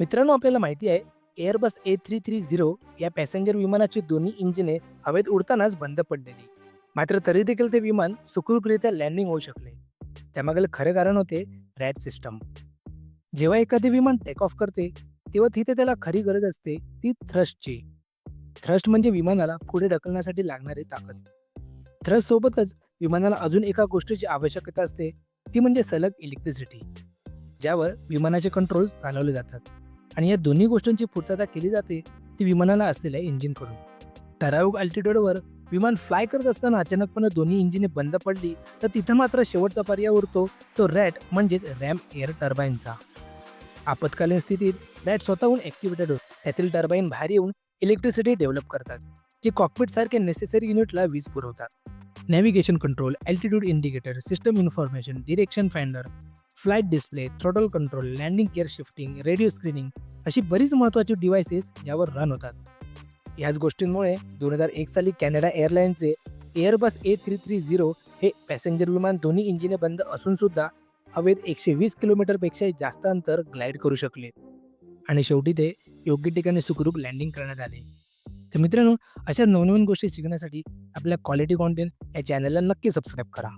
मित्रांनो आपल्याला माहिती आहे Airbus A three three zero या पॅसेंजर विमानाची दोन्ही इंजिने हवेत उडतानाच बंद पडलेली. मात्र तरी देखील ते विमान सुखरूपरित्या लँडिंग होऊ शकले. त्यामागील खरे कारण होते रॅट सिस्टम जेव्हा एखादे विमान टेक ऑफ करते तेव्हा तिथे त्याला खरी गरज असते ती थ्रस्टची थ्रस्ट म्हणजे विमानाला पुढे ढकलण्यासाठी लागणारी ताकद. थ्रस्ट सोबतच विमानाला अजून एका गोष्टीची आवश्यकता असते ती म्हणजे सलग इलेक्ट्रिसिटी ज्यावर विमानाचे कंट्रोल चालवले जातात. आणि या दोन्ही गोष्टींची पूर्तता केली जाते ती विमानाला असलेल्या इंजिनकडून. ठराविक अल्टिट्यूडवर विमान फ्लाय करत असताना अचानकपणे दोन्ही इंजिने बंद पडली तर तिथं मात्र शेवटचा पर्याय उरतो तो रॅट म्हणजेच रॅम एअर टर्बाईनचा आपत्कालीन स्थितीत रॅट स्वतःहून ॲक्टिवेटेड होत. त्यातील टर्बाईन बाहेर येऊन इलेक्ट्रिसिटी डेव्हलप करतात जे कॉकपिट नेसेसरी युनिटला वीज पुरवतात. Navigation control altitude indicator system information direction finder flight display throttle control landing gear shifting radio screening अशी बरीच महत्त्वाची डिव्हायसेस यावर रन होतात. याच गोष्टींमुळे दोन हजार एक साली Canada एअरलाईनचे Airbus A three three zero हे पॅसेंजर विमान दोन्ही इंजिने बंद असून सुद्धा हवेत एकशे वीस किलोमीटरपेक्षा जास्त अंतर ग्लाईड करू शकले. आणि शेवटी ते योग्य ठिकाणी सुखरूप लँडिंग करण्यात आले. तर मित्रांनो अशा नवनवीन गोष्टी शिकण्यासाठी आपल्या क्वालिटी कॉन्टेंट या चॅनलला नक्की सबस्क्राईब करा.